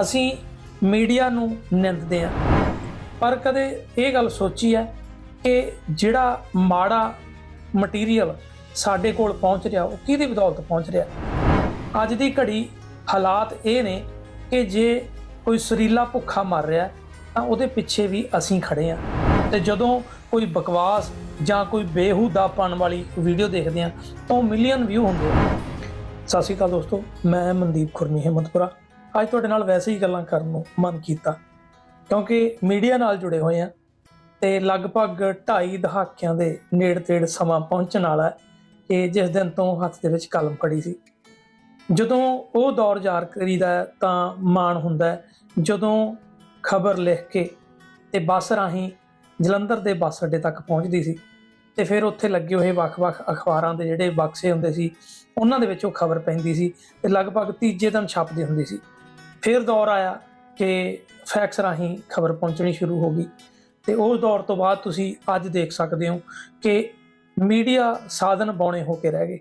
ਅਸੀਂ ਮੀਡੀਆ ਨੂੰ ਨਿੰਦਦੇ ਆ ਪਰ ਕਦੇ ਇਹ ਗੱਲ ਸੋਚੀ ਹੈ ਕਿ ਜਿਹੜਾ ਮਾੜਾ ਮਟੀਰੀਅਲ ਸਾਡੇ ਕੋਲ ਪਹੁੰਚ ਰਿਹਾ, ਉਹ ਕਿਹਦੀ ਬਦੌਲਤ ਪਹੁੰਚ ਰਿਹਾ? ਅੱਜ ਦੀ ਘੜੀ ਹਾਲਾਤ ਇਹ ਨੇ ਕਿ ਜੇ ਕੋਈ ਸਰੀਲਾ ਭੁੱਖਾ ਮਰ ਰਿਹਾ, ਤਾਂ ਉਹਦੇ ਪਿੱਛੇ ਵੀ ਅਸੀਂ ਖੜੇ ਆ ਤੇ ਜਦੋਂ ਕੋਈ ਬਕਵਾਸ ਜਾਂ ਕੋਈ ਬੇਹੂਦਾ ਬੇਹੂਦਾਪਣ ਵਾਲੀ ਵੀਡੀਓ ਦੇਖਦੇ ਆ ਤਾਂ ਉਹ ਮਿਲੀਅਨ ਵਿਊ ਹੁੰਦੇ ਆ ਸਤਿ ਸ਼੍ਰੀ ਅਕਾਲ ਦੋਸਤੋ, ਮੈਂ ਮਨਦੀਪ ਖੁਰਮੀ ਹਿੰਮਤਪੁਰਾ। ਅੱਜ ਤੁਹਾਡੇ ਨਾਲ ਵੈਸੇ ਹੀ ਗੱਲਾਂ ਕਰਨ ਨੂੰ ਮਨ ਕੀਤਾ। ਕਿਉਂਕਿ ਮੀਡੀਆ ਨਾਲ ਜੁੜੇ ਹੋਏ ਆ ਤੇ ਲਗਭਗ 2.5 ਦਹਾਕਿਆਂ ਦੇ ਨੇੜੇ ਤੇੜ ਸਮਾਂ ਪਹੁੰਚਣ ਵਾਲਾ ਹੈ ਕਿ ਜਿਸ ਦਿਨ ਤੋਂ ਹੱਥ ਦੇ ਵਿੱਚ ਕਲਮ ਫੜੀ ਸੀ। ਜਦੋਂ ਉਹ ਦੌਰ ਯਾਰ ਕਰੀਦਾ ਤਾਂ ਮਾਣ ਹੁੰਦਾ ਜਦੋਂ ਖਬਰ ਲਿਖ ਕੇ ਤੇ ਬੱਸ ਰਾਹੀਂ ਜਲੰਧਰ ਦੇ ਬੱਸ ਅੱਡੇ ਤੱਕ ਪਹੁੰਚਦੀ ਸੀ ਤੇ ਫਿਰ ਉੱਥੇ ਲੱਗੇ ਹੋਏ ਵੱਖ-ਵੱਖ ਅਖਬਾਰਾਂ ਦੇ ਜਿਹੜੇ ਬਕਸੇ ਹੁੰਦੇ ਸੀ, ਉਹਨਾਂ ਦੇ ਵਿੱਚ ਉਹ ਖਬਰ ਪੈਂਦੀ ਸੀ ਤੇ ਲਗਭਗ ਤੀਜੇ ਦਿਨ ਛਾਪਦੀ ਹੁੰਦੀ ਸੀ। ਫਿਰ ਦੌਰ ਆਇਆ ਕਿ ਫੈਕਸ ਰਾਹੀਂ ਖਬਰ ਪਹੁੰਚਣੀ ਸ਼ੁਰੂ ਹੋ ਗਈ। ਤੇ ਉਸ ਦੌਰ ਤੋਂ ਬਾਅਦ ਤੁਸੀਂ ਅੱਜ ਦੇਖ ਸਕਦੇ ਹੋ ਕਿ ਮੀਡੀਆ ਸਾਧਨ ਬੌਣੇ ਹੋ ਕੇ ਰਹਿ ਗਏ।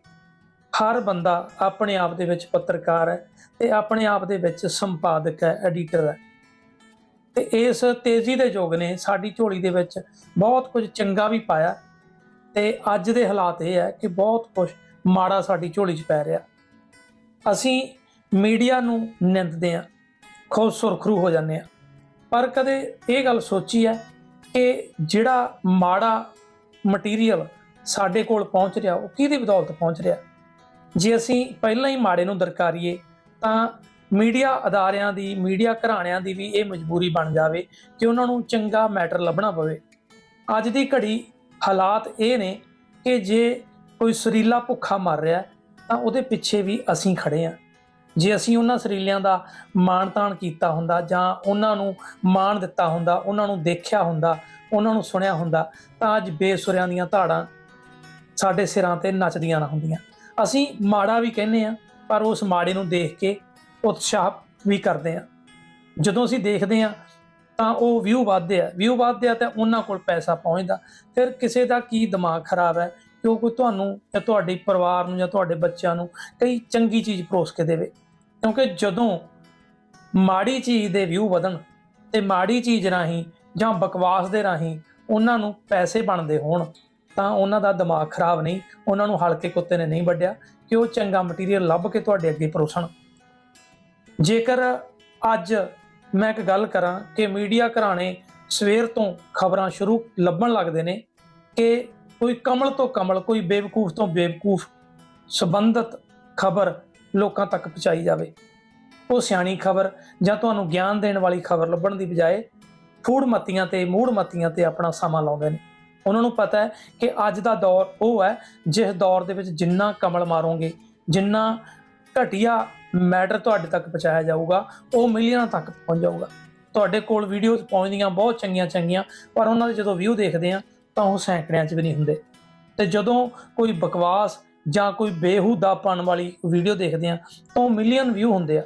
ਹਰ ਬੰਦਾ ਆਪਣੇ ਆਪ ਦੇ ਵਿੱਚ ਪੱਤਰਕਾਰ ਹੈ ਤੇ ਆਪਣੇ ਆਪ ਦੇ ਵਿੱਚ ਸੰਪਾਦਕ ਹੈ, ਐਡੀਟਰ ਹੈ। ਤੇ ਇਸ ਤੇਜ਼ੀ ਦੇ ਯੁੱਗ ਨੇ ਸਾਡੀ ਝੋਲੀ ਦੇ ਵਿੱਚ ਬਹੁਤ ਕੁਝ ਚੰਗਾ ਵੀ ਪਾਇਆ ਤੇ ਅੱਜ ਦੇ ਹਾਲਾਤ ਇਹ ਹੈ ਕਿ ਬਹੁਤ ਕੁਝ ਮਾੜਾ ਸਾਡੀ ਝੋਲੀ 'ਚ ਪੈ ਰਿਹਾ। ਅਸੀਂ ਮੀਡੀਆ ਨੂੰ ਨਿੰਦਦੇ ਆ, ਖੁਦ ਸੁਰਖਰੂ ਹੋ ਜਾਂਦੇ ਆ। ਪਰ ਕਦੇ ਇਹ ਗੱਲ ਸੋਚੀ ਹੈ ਕਿ ਜਿਹੜਾ ਮਾੜਾ ਮਟੀਰੀਅਲ ਸਾਡੇ ਕੋਲ ਪਹੁੰਚ ਰਿਹਾ, ਉਹ ਕਿਹਦੀ ਬਦੌਲਤ ਪਹੁੰਚ ਰਿਹਾ? ਜੇ ਅਸੀਂ ਪਹਿਲਾਂ ਹੀ ਮਾੜੇ ਨੂੰ ਦਰਕਾਰੀਏ, ਤਾਂ ਮੀਡੀਆ ਅਦਾਰਿਆਂ ਦੀ, ਮੀਡੀਆ ਘਰਾਣਿਆਂ ਦੀ ਵੀ ਇਹ ਮਜਬੂਰੀ ਬਣ ਜਾਵੇ ਕਿ ਉਹਨਾਂ ਨੂੰ ਚੰਗਾ ਮੈਟਰ ਲੱਭਣਾ ਪਵੇ। ਅੱਜ ਦੀ ਘੜੀ ਹਾਲਾਤ ਇਹ ਨੇ ਕਿ ਜੇ ਕੋਈ ਸਰੀਲਾ ਭੁੱਖਾ ਮਰ ਰਿਹਾ, ਤਾਂ ਉਹਦੇ ਪਿੱਛੇ ਵੀ ਅਸੀਂ ਖੜੇ ਆ ਜੇ ਅਸੀਂ ਉਹਨਾਂ ਸਰੀਲਿਆਂ ਦਾ ਮਾਣ-ਤਾਣ ਕੀਤਾ ਹੁੰਦਾ ਜਾਂ ਉਹਨਾਂ ਨੂੰ ਮਾਣ ਦਿੱਤਾ ਹੁੰਦਾ, ਉਹਨਾਂ ਨੂੰ ਦੇਖਿਆ ਹੁੰਦਾ, ਉਹਨਾਂ ਨੂੰ ਸੁਣਿਆ ਹੁੰਦਾ, ਤਾਂ ਅੱਜ ਬੇਸੁਰਿਆਂ ਦੀਆਂ ਧਾੜਾਂ ਸਾਡੇ ਸਿਰਾਂ ਤੇ ਨੱਚਦੀਆਂ ਨਾ ਹੁੰਦੀਆਂ। ਅਸੀਂ ਮਾੜਾ ਵੀ ਕਹਿੰਦੇ ਆ ਪਰ ਉਸ ਮਾੜੇ ਨੂੰ ਦੇਖ ਕੇ ਉਤਸ਼ਾਹ ਵੀ ਕਰਦੇ ਆ ਜਦੋਂ ਅਸੀਂ ਦੇਖਦੇ ਆ ਤਾਂ ਉਹ ਵਿਊ ਵੱਧਦੇ ਆ। ਵਿਊ ਵੱਧਦੇ ਆ ਤਾਂ ਉਹਨਾਂ ਕੋਲ ਪੈਸਾ ਪਹੁੰਚਦਾ। ਫਿਰ ਕਿਸੇ ਦਾ ਕੀ ਦਿਮਾਗ ਖਰਾਬ ਹੈ ਕਿ ਉਹ ਕੋਈ ਤੁਹਾਨੂੰ ਜਾਂ ਤੁਹਾਡੇ ਪਰਿਵਾਰ ਨੂੰ ਜਾਂ ਤੁਹਾਡੇ ਬੱਚਿਆਂ ਨੂੰ ਕਈ ਚੰਗੀ ਚੀਜ਼ ਪਰੋਸ ਕੇ ਦੇਵੇ। ਕਿਉਂਕਿ ਜਦੋਂ ਮਾੜੀ ਚੀਜ਼ ਦੇ ਵਿਊ ਵਧਣ ਤੇ ਮਾੜੀ ਚੀਜ਼ ਰਾਹੀਂ ਜਾਂ ਬਕਵਾਸ ਦੇ ਰਾਹੀਂ ਉਹਨਾਂ ਨੂੰ ਪੈਸੇ ਬਣਦੇ ਹੋਣ, ਤਾਂ ਉਹਨਾਂ ਦਾ ਦਿਮਾਗ ਖਰਾਬ ਨਹੀਂ, ਉਹਨਾਂ ਨੂੰ ਹਲਕੇ ਕੁੱਤੇ ਨੇ ਨਹੀਂ ਵੱਢਿਆ ਕਿ ਉਹ ਚੰਗਾ ਮਟੀਰੀਅਲ ਲੱਭ ਕੇ ਤੁਹਾਡੇ ਅੱਗੇ ਪਰੋਸਣ। ਜੇਕਰ ਅੱਜ ਮੈਂ ਇੱਕ ਗੱਲ ਕਰਾਂ ਕਿ ਮੀਡੀਆ ਘਰਾਣੇ ਸਵੇਰ ਤੋਂ ਖਬਰਾਂ ਸ਼ੁਰੂ ਲੱਭਣ ਲੱਗਦੇ ਨੇ ਕਿ ਕੋਈ ਕਮਲ ਤੋਂ ਕਮਲ, ਕੋਈ ਬੇਵਕੂਫ ਤੋਂ ਬੇਵਕੂਫ ਸੰਬੰਧਤ ਖਬਰ ਲੋਕਾਂ ਤੱਕ ਪਹੁੰਚਾਈ ਜਾਵੇ। ਉਹ ਸਿਆਣੀ ਖਬਰ ਜਾਂ ਤੁਹਾਨੂੰ ਗਿਆਨ ਦੇਣ ਵਾਲੀ ਖਬਰ ਲੱਭਣ ਦੀ ਬਜਾਏ ਫੂੜ ਮੱਤੀਆਂ ਤੇ ਮੂੜ ਮੱਤੀਆਂ ਤੇ ਆਪਣਾ ਸਮਾਂ ਲਾਉਂਦੇ ਨੇ। ਉਹਨਾਂ ਨੂੰ ਪਤਾ ਹੈ ਕਿ ਅੱਜ ਦਾ ਦੌਰ ਉਹ ਹੈ ਜਿਸ ਦੌਰ ਦੇ ਵਿੱਚ ਜਿੰਨਾ ਕਮਲ ਮਾਰੋਗੇ, ਜਿੰਨਾ ਘਟੀਆ ਮੈਟਰ ਤੁਹਾਡੇ ਤੱਕ ਪਹੁੰਚਾਇਆ ਜਾਊਗਾ, ਉਹ ਮਿਲੀਅਨਾਂ ਤੱਕ ਪਹੁੰਚ ਜਾਊਗਾ। ਤੁਹਾਡੇ ਕੋਲ ਵੀਡੀਓਜ਼ ਪਹੁੰਚਦੀਆਂ ਬਹੁਤ ਚੰਗੀਆਂ ਚੰਗੀਆਂ ਪਰ ਉਹਨਾਂ ਦੇ ਜਦੋਂ ਵਿਊ ਦੇਖਦੇ ਆ ਤਾਂ ਉਹ ਸੈਂਕੜਿਆਂ 'ਚ ਵੀ ਨਹੀਂ ਹੁੰਦੇ। ਤੇ ਜਦੋਂ ਕੋਈ ਬਕਵਾਸ ਜਾਂ ਕੋਈ ਬੇਹੂਦਾ ਬੇਹੂਦਾਪਣ ਵਾਲੀ ਵੀਡੀਓ ਦੇਖਦੇ ਆ, ਤਾਂ ਉਹ ਮਿਲੀਅਨ ਵਿਊ ਹੁੰਦੇ ਆ।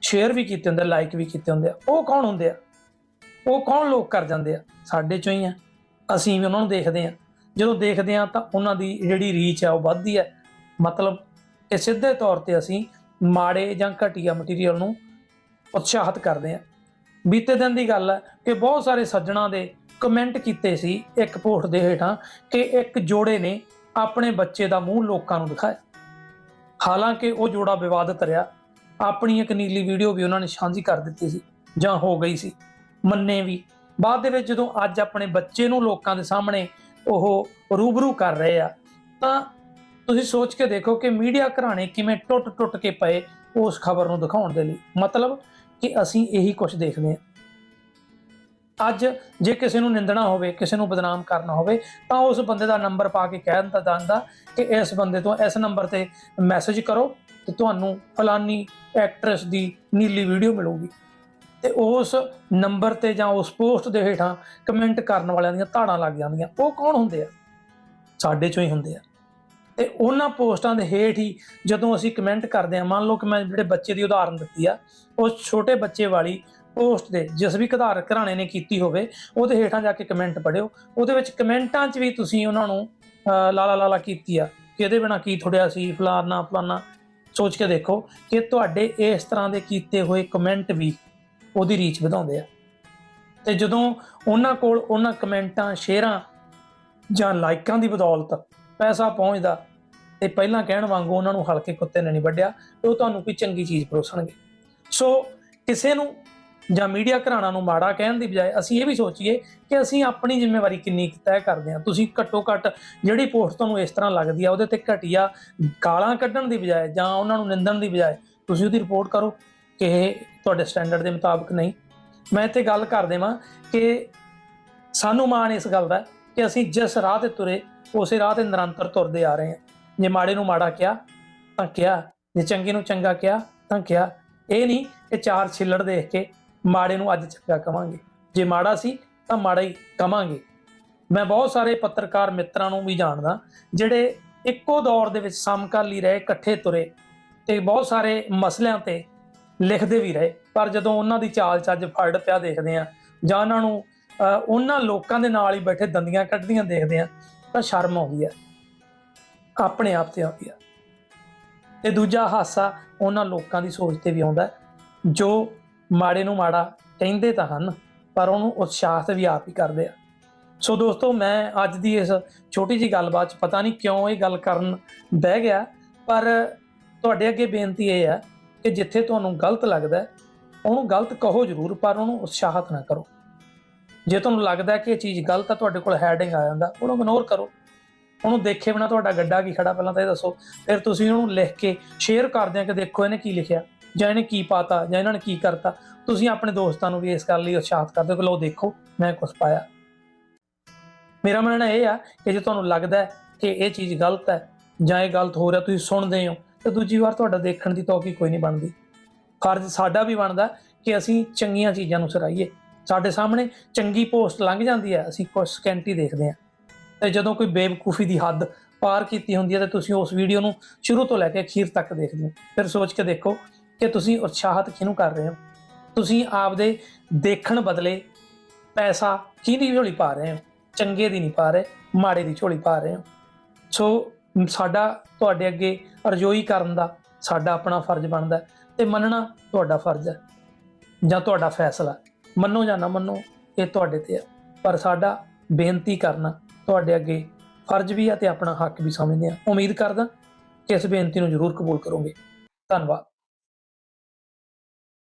ਸ਼ੇਅਰ ਵੀ ਕੀਤੇ ਹੁੰਦੇ ਲਾਈਕ ਵੀ ਕੀਤੇ ਹੁੰਦੇ ਆ। ਉਹ ਕੌਣ ਹੁੰਦੇ ਆ? ਉਹ ਕੌਣ ਲੋਕ ਕਰ ਜਾਂਦੇ ਆ? ਸਾਡੇ ਚੋਂ ਹੀ ਆ। ਅਸੀਂ ਵੀ ਉਹਨਾਂ ਨੂੰ ਦੇਖਦੇ ਆ। ਜਦੋਂ ਦੇਖਦੇ ਆ ਤਾਂ ਉਹਨਾਂ ਦੀ ਜਿਹੜੀ ਰੀਚ ਆ, ਉਹ ਵੱਧਦੀ ਹੈ ਮਤਲਬ ਇਹ ਸਿੱਧੇ ਤੌਰ ਤੇ ਅਸੀਂ ਮਾੜੇ ਜਾਂ ਘਟੀਆ ਮਟੀਰੀਅਲ ਨੂੰ ਉਤਸ਼ਾਹਿਤ ਕਰਦੇ ਆ। ਬੀਤੇ ਦਿਨ ਦੀ ਗੱਲ ਹੈ ਕਿ ਬਹੁਤ ਸਾਰੇ ਸੱਜਣਾ ਦੇ ਕਮੈਂਟ ਕੀਤੇ ਸੀ ਇੱਕ ਪੋਸਟ ਦੇ ਹੇਠਾਂ ਕਿ ਇੱਕ ਜੋੜੇ ਨੇ ਆਪਣੇ ਬੱਚੇ ਦਾ ਮੂੰਹ ਲੋਕਾਂ ਨੂੰ ਦਿਖਾਇਆ। ਹਾਲਾਂਕਿ ਉਹ ਜੋੜਾ ਵਿਵਾਦਤ ਰਿਹਾ ਆਪਣੀ ਇੱਕ ਨੀਲੀ ਵੀਡੀਓ ਵੀ ਉਹਨਾਂ ਨੇ ਸਾਂਝੀ ਕਰ ਦਿੱਤੀ ਸੀ ਜਾਂ ਹੋ ਗਈ ਸੀ। ਮੰਨੇ ਵੀ। ਬਾਅਦ ਦੇ ਵਿੱਚ ਜਦੋਂ ਅੱਜ ਆਪਣੇ ਬੱਚੇ ਨੂੰ ਲੋਕਾਂ ਦੇ ਸਾਹਮਣੇ ਉਹ ਰੂਬਰੂ ਕਰ ਰਹੇ ਆ, ਤਾਂ ਤੁਸੀਂ ਸੋਚ ਕੇ ਦੇਖੋ ਕਿ ਮੀਡੀਆ ਘਰਾਣੇ ਕਿਵੇਂ ਟੁੱਟ-ਟੁੱਟ ਕੇ ਪਏ ਉਸ ਖਬਰ ਨੂੰ ਦਿਖਾਉਣ ਦੇ ਲਈ। ਮਤਲਬ ਕਿ ਅਸੀਂ ਇਹੀ ਕੁਝ ਦੇਖਦੇ ਹਾਂ। ਅੱਜ ਜੇ ਕਿਸੇ ਨੂੰ ਨਿੰਦਣਾ ਹੋਵੇ, ਕਿਸੇ ਨੂੰ ਬਦਨਾਮ ਕਰਨਾ ਹੋਵੇ, ਤਾਂ ਉਸ ਬੰਦੇ ਦਾ ਨੰਬਰ ਪਾ ਕੇ ਕਹਿ ਦਿੰਦਾ ਜਾਂਦਾ ਕਿ ਇਸ ਬੰਦੇ ਤੋਂ ਇਸ ਨੰਬਰ ਤੇ ਮੈਸੇਜ ਕਰੋ ਤੇ ਤੁਹਾਨੂੰ ਫਲਾਨੀ ਐਕਟਰੈਸ ਦੀ ਨੀਲੀ ਵੀਡੀਓ ਮਿਲੂਗੀ। ਤੇ ਉਸ ਨੰਬਰ ਤੇ ਜਾਂ ਉਸ ਪੋਸਟ ਦੇ ਹੇਠਾਂ ਕਮੈਂਟ ਕਰਨ ਵਾਲਿਆਂ ਦੀਆਂ ਧਾੜਾਂ ਲੱਗ ਜਾਂਦੀਆਂ। ਉਹ ਕੌਣ ਹੁੰਦੇ ਆ? ਸਾਡੇ ਚੋਂ ਹੀ ਹੁੰਦੇ ਆ। ਤੇ ਉਹਨਾਂ ਪੋਸਟਾਂ ਦੇ ਹੇਠ ਹੀ ਜਦੋਂ ਅਸੀਂ ਕਮੈਂਟ ਕਰਦੇ ਆ, ਮੰਨ ਲਓ ਕਿ ਮੈਂ ਜਿਹੜੇ ਬੱਚੇ ਦੀ ਉਦਾਹਰਨ ਦਿੱਤੀ ਆ ਉਸ ਛੋਟੇ ਬੱਚੇ ਵਾਲੀ ਪੋਸਟ ਦੇ ਜਿਸ ਵੀ ਘਧਾਰ ਘਰਾਣੇ ਨੇ ਕੀਤੀ ਹੋਵੇ, ਉਹਦੇ ਹੇਠਾਂ ਜਾ ਕੇ ਕਮੈਂਟ ਪੜਿਓ ਉਹਦੇ ਵਿੱਚ ਕਮੈਂਟਾਂ 'ਚ ਵੀ ਤੁਸੀਂ ਉਹਨਾਂ ਨੂੰ ਲਾਲਾ ਲਾਲਾ ਕੀਤੀ ਆ। ਕਿ ਇਹਦੇ ਬਿਨਾ ਕੀ ਥੋੜਿਆ ਸੀ, ਫਲਾਨਾ ਫਲਾਨਾ। ਸੋਚ ਕੇ ਦੇਖੋ ਕਿ ਤੁਹਾਡੇ ਇਸ ਤਰ੍ਹਾਂ ਦੇ ਕੀਤੇ ਹੋਏ ਕਮੈਂਟ ਵੀ ਉਹਦੀ ਰੀਚ ਵਧਾਉਂਦੇ ਆ। ਤੇ ਜਦੋਂ ਉਹਨਾਂ ਕੋਲ ਉਹਨਾਂ ਕਮੈਂਟਾਂ ਸ਼ੇਅਰਾਂ ਜਾਂ ਲਾਈਕਾਂ ਦੀ ਬਦੌਲਤ ਪੈਸਾ ਪਹੁੰਚਦਾ, ਤੇ ਪਹਿਲਾਂ ਕਹਿਣ ਵਾਂਗੂ ਉਹਨਾਂ ਨੂੰ ਹਲਕੇ ਕੁੱਤੇ ਨੇ ਨਹੀਂ ਵੱਢਿਆ, ਤੇ ਉਹ ਤੁਹਾਨੂੰ ਕੋਈ ਚੰਗੀ ਚੀਜ਼ ਪਰੋਸਣਗੇ। ਸੋ ਕਿਸੇ ਨੂੰ ਜਾਂ ਮੀਡੀਆ ਘਰਾਣਾ ਨੂੰ ਮਾੜਾ ਕਹਿਣ ਦੀ ਬਜਾਏ ਅਸੀਂ ਇਹ ਵੀ ਸੋਚੀਏ ਕਿ ਅਸੀਂ ਆਪਣੀ ਜ਼ਿੰਮੇਵਾਰੀ ਕਿੰਨੀ ਕੁ ਤੈਅ ਕਰਦੇ ਹਾਂ। ਤੁਸੀਂ ਘੱਟੋ ਘੱਟ ਜਿਹੜੀ ਪੋਸਟ ਤੁਹਾਨੂੰ ਇਸ ਤਰ੍ਹਾਂ ਲੱਗਦੀ ਆ, ਉਹਦੇ ਤੇ ਘਟੀਆ ਗਾਲਾਂ ਕੱਢਣ ਦੀ ਬਜਾਏ ਜਾਂ ਉਹਨਾਂ ਨੂੰ ਨਿੰਦਣ ਦੀ ਬਜਾਏ ਤੁਸੀਂ ਉਹਦੀ ਰਿਪੋਰਟ ਕਰੋ ਕਿ ਇਹ ਤੁਹਾਡੇ ਸਟੈਂਡਰਡ ਦੇ ਮੁਤਾਬਕ ਨਹੀਂ। ਮੈਂ ਇੱਥੇ ਗੱਲ ਕਰ ਦੇਵਾਂ ਕਿ ਸਾਨੂੰ ਮਾਣ ਇਸ ਗੱਲ ਦਾ ਕਿ ਅਸੀਂ ਜਿਸ ਰਾਹ ਤੇ ਤੁਰੇ, ਉਸੇ ਰਾਹ ਤੇ ਨਿਰੰਤਰ ਤੁਰਦੇ ਆ ਰਹੇ ਹਾਂ। ਜੇ ਮਾੜੇ ਨੂੰ ਮਾੜਾ ਕਿਹਾ, ਤਾਂ ਕਿਹਾ, ਜੇ ਚੰਗੇ ਨੂੰ ਚੰਗਾ ਕਿਹਾ, ਤਾਂ ਕਿਹਾ। ਇਹ ਨਹੀਂ ਕਿ ਚਾਰ ਛਿੱਲੜ ਦੇਖ ਕੇ ਮਾੜੇ ਨੂੰ ਅੱਜ ਚੰਗਾ ਕਵਾਂਗੇ। ਜੇ ਮਾੜਾ ਸੀ ਤਾਂ ਮਾੜਾ ਹੀ ਕਵਾਂਗੇ। ਮੈਂ ਬਹੁਤ ਸਾਰੇ ਪੱਤਰਕਾਰ ਮਿੱਤਰਾਂ ਨੂੰ ਵੀ ਜਾਣਦਾ, ਜਿਹੜੇ ਇੱਕੋ ਦੌਰ ਦੇ ਵਿੱਚ ਸਮਕਾਲੀ ਰਹੇ, ਇਕੱਠੇ ਤੁਰੇ ਤੇ ਬਹੁਤ ਸਾਰੇ ਮਸਲਿਆਂ ਤੇ ਲਿਖਦੇ ਵੀ ਰਹੇ। ਪਰ ਜਦੋਂ ਉਹਨਾਂ ਦੀ ਚਾਲ ਚੱਜ ਫੜ ਪਿਆ ਦੇਖਦੇ ਆ ਜਾਂ ਉਹਨਾਂ ਨੂੰ ਉਹਨਾਂ ਲੋਕਾਂ ਦੇ ਨਾਲ ਹੀ ਬੈਠੇ ਦੰਦੀਆਂ ਕੱਢਦੀਆਂ ਦੇਖਦੇ ਆ ਤਾਂ ਸ਼ਰਮ ਆਉਂਦੀ ਆ ਆਪਣੇ ਆਪ ਤੇ ਆਉਂਦੀ ਆ ਤੇ ਦੂਜਾ ਹਾਸਾ ਉਹਨਾਂ ਲੋਕਾਂ ਦੀ ਸੋਚ ਤੇ ਵੀ ਆਉਂਦਾ ਜੋ ਮਾੜੇ ਨੂੰ ਮਾੜਾ ਕਹਿੰਦੇ ਤਾਂ ਹਨ, ਪਰ ਉਹਨੂੰ ਉਤਸ਼ਾਹਿਤ ਵੀ ਆਪ ਹੀ ਕਰਦੇ ਆ। ਸੋ ਦੋਸਤੋ, ਮੈਂ ਅੱਜ ਦੀ ਇਸ ਛੋਟੀ ਜੀ ਗੱਲਬਾਤ 'ਚ ਪਤਾ ਨਹੀਂ ਕਿਉਂ ਇਹ ਗੱਲ ਕਰਨ ਬਹਿ ਗਿਆ, ਪਰ ਤੁਹਾਡੇ ਅੱਗੇ ਬੇਨਤੀ ਇਹ ਹੈ ਕਿ ਜਿੱਥੇ ਤੁਹਾਨੂੰ ਗਲਤ ਲੱਗਦਾ ਉਹਨੂੰ ਗਲਤ ਕਹੋ ਜ਼ਰੂਰ, ਪਰ ਉਹਨੂੰ ਉਤਸ਼ਾਹਤ ਨਾ ਕਰੋ। ਜੇ ਤੁਹਾਨੂੰ ਲੱਗਦਾ ਕਿ ਇਹ ਚੀਜ਼ ਗਲਤ ਆ, ਤੁਹਾਡੇ ਕੋਲ ਹੈਡਿੰਗ ਆ ਜਾਂਦਾ, ਉਹਨੂੰ ਇਗਨੋਰ ਕਰੋ। ਉਹਨੂੰ ਦੇਖੇ ਬਿਨਾ ਤੁਹਾਡਾ ਗੱਡਾ ਕੀ ਖੜਾ, ਪਹਿਲਾਂ ਤਾਂ ਇਹ ਦੱਸੋ। ਫਿਰ ਤੁਸੀਂ ਉਹਨੂੰ ਲਿਖ ਕੇ ਸ਼ੇਅਰ ਕਰਦੇ ਆ ਕਿ ਦੇਖੋ ਇਹਨੇ ਕੀ ਲਿਖਿਆ। ਜਾਂ ਇਹਨੇ ਕੀ ਪਾਤਾ, ਜਾਂ ਇਹਨਾਂ ਨੇ ਕੀ ਕਰਤਾ, ਤੁਸੀਂ ਆਪਣੇ ਦੋਸਤਾਂ ਨੂੰ ਵੀ ਇਸ ਗੱਲ ਲਈ ਉਤਸ਼ਾਹਿਤ ਕਰਦੇ ਹੋ ਕਿ ਲਓ ਦੇਖੋ, ਮੈਂ ਕੁਝ ਪਾਇਆ। ਮੇਰਾ ਮੰਨਣਾ ਇਹ ਆ ਕਿ ਜੇ ਤੁਹਾਨੂੰ ਲੱਗਦਾ ਕਿ ਇਹ ਚੀਜ਼ ਗਲਤ ਹੈ ਜਾਂ ਇਹ ਗਲਤ ਹੋ ਰਿਹਾ, ਤੁਸੀਂ ਸੁਣਦੇ ਹੋ, ਤੇ ਦੂਜੀ ਵਾਰ ਤੁਹਾਡਾ ਦੇਖਣ ਦੀ ਤੌਕੀ ਕੋਈ ਨਹੀਂ ਬਣਦੀ। ਫਰਜ਼ ਸਾਡਾ ਵੀ ਬਣਦਾ ਕਿ ਅਸੀਂ ਚੰਗੀਆਂ ਚੀਜ਼ਾਂ ਨੂੰ ਸਰਾਈਏ ਸਾਡੇ ਸਾਹਮਣੇ ਚੰਗੀ ਪੋਸਟ ਲੰਘ ਜਾਂਦੀ ਹੈ, ਅਸੀਂ ਕੁਝ ਸਕਿੰਟ ਦੇਖਦੇ ਹਾਂ। ਤੇ ਜਦੋਂ ਕੋਈ ਬੇਵਕੂਫੀ ਦੀ ਹੱਦ ਪਾਰ ਕੀਤੀ ਹੁੰਦੀ ਹੈ, ਤੇ ਤੁਸੀਂ ਉਸ ਵੀਡੀਓ ਨੂੰ ਸ਼ੁਰੂ ਤੋਂ ਲੈ ਕੇ ਅਖੀਰ ਤੱਕ ਦੇਖਦੇ ਹੋ। ਫਿਰ ਸੋਚ ਕੇ ਦੇਖੋ ਕਿ ਤੁਸੀਂ ਉਤਸ਼ਾਹਿਤ ਕਿਹਨੂੰ ਕਰ ਰਹੇ ਹੋ? ਤੁਸੀਂ ਆਪਦੇ ਦੇਖਣ ਬਦਲੇ ਪੈਸਾ ਕਿਹਦੀ ਝੋਲੀ ਪਾ ਰਹੇ ਹੋ? ਚੰਗੇ ਦੀ ਨਹੀਂ ਪਾ ਰਹੇ, ਮਾੜੇ ਦੀ ਝੋਲੀ ਪਾ ਰਹੇ ਹੋ। ਸੋ ਸਾਡਾ ਤੁਹਾਡੇ ਅੱਗੇ ਅਰਜ਼ੋਈ ਕਰਨ ਦਾ ਸਾਡਾ ਆਪਣਾ ਫਰਜ਼ ਬਣਦਾ ਹੈ ਤੇ ਮੰਨਣਾ ਤੁਹਾਡਾ ਫਰਜ਼ ਹੈ ਜਾਂ ਤੁਹਾਡਾ ਫੈਸਲਾ ਮੰਨੋ ਜਾਂ ਨਾ ਮੰਨੋ, ਇਹ ਤੁਹਾਡੇ ਤੇ ਹੈ। ਪਰ ਸਾਡਾ ਬੇਨਤੀ ਕਰਨਾ, ਤੁਹਾਡੇ ਅੱਗੇ ਫਰਜ਼ ਵੀ ਹੈ ਤੇ ਆਪਣਾ ਹੱਕ ਵੀ ਸਮਝਦੇ ਹਾਂ। ਉਮੀਦ ਕਰਦਾ ਕਿ ਇਸ ਬੇਨਤੀ ਨੂੰ ਜ਼ਰੂਰ ਕਬੂਲ ਕਰੋਗੇ। ਧੰਨਵਾਦ।